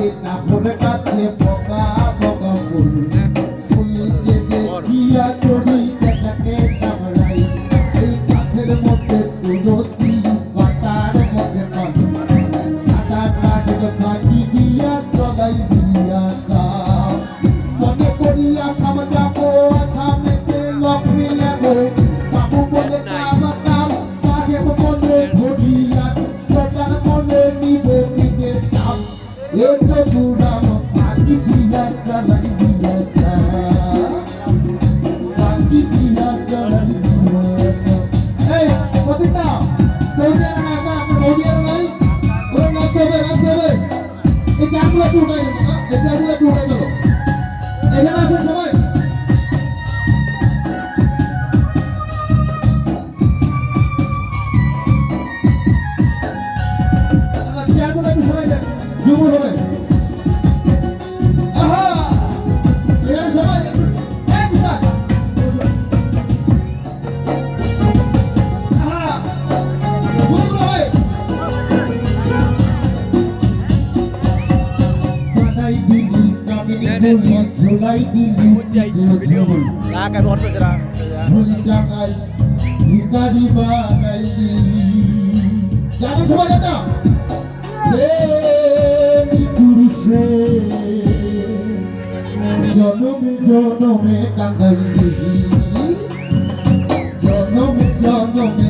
I'm not going to cut এই চারগুলো একটু উঠাই দেবো না এই চারগুলো একটু উঠাই দেবো এখানে আসুন সবাই। এনে জুলাই বুঝাই ভিডিও বল টাকা নর্থ জরা ঝুলি টাকাই ভিকারি বানাই দি জানো জনমে জনমে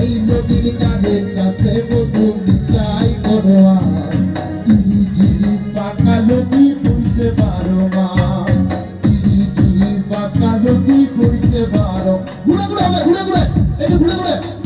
এই নদীর কাছে বধু চাই করোয়া ঘুরে ঘুরে একটু ঘুরে ঘুরে।